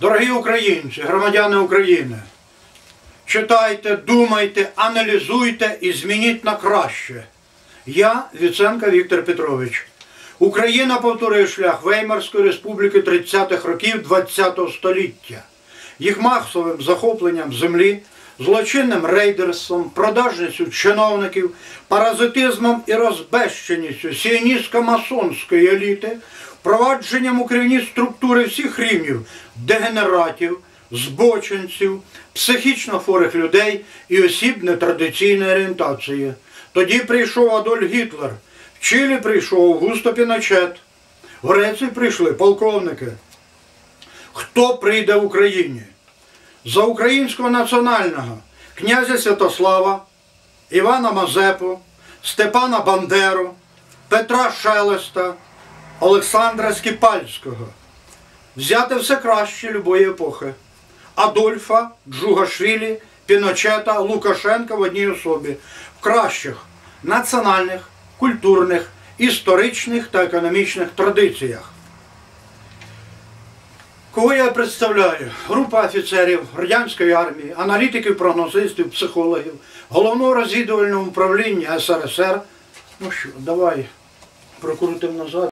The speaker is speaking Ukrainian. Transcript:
Дорогі українці, громадяни України, читайте, думайте, аналізуйте і змініть на краще. Я Віценка Віктор Петрович. Україна повторює шлях Веймарської республіки 30-х років ХХ століття. Їх масовим захопленням землі, злочинним рейдерством, продажністю чиновників, паразитизмом і розбещеністю сіоністсько-масонської еліти, впровадженням у керівні структури всіх рівнів дегенератів, збочинців, психічно хворих людей і осіб нетрадиційної орієнтації. Тоді прийшов Адольф Гітлер, в Чилі прийшов Густо Піночет, в Греції прийшли полковники. Хто прийде в Україні? За українського національного князя Святослава, Івана Мазепу, Степана Бандеру, Петра Шелеста, Олександра Скіпальського. Взяти все краще любої епохи. Адольфа, Джугашвілі, Піночета, Лукашенка в одній особі в кращих національних, культурних, історичних та економічних традиціях. Кого я представляю? Група офіцерів радянської армії, аналітиків, прогнозистів, психологів, головного розвідувального управління СРСР. Ну що, давай прокрутимо назад.